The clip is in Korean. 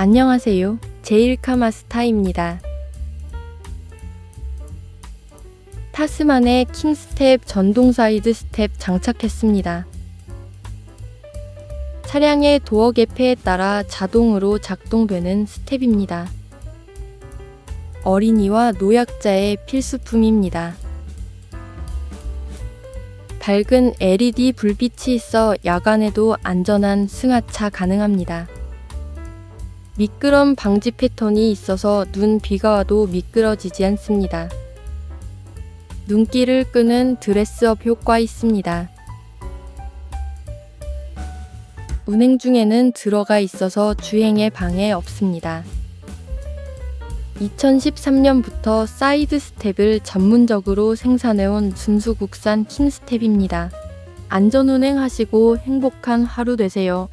안녕하세요. 제일카마스타입니다. 타스만의 킹스텝 전동 사이드 스텝 장착했습니다. 차량의 도어 개폐에 따라 자동으로 작동되는 스텝입니다. 어린이와 노약자의 필수품입니다. 밝은 LED 불빛이 있어 야간에도 안전한 승하차 가능합니다. 미끄럼 방지 패턴이 있어서 눈 비가 와도 미끄러지지 않습니다. 눈길을 끄는 드레스업 효과 있습니다. 운행 중에는 들어가 있어서 주행에 방해 없습니다. 2013년부터 사이드 스텝을 전문적으로 생산해온 순수 국산 킹스텝입니다. 안전 운행하시고 행복한 하루 되세요.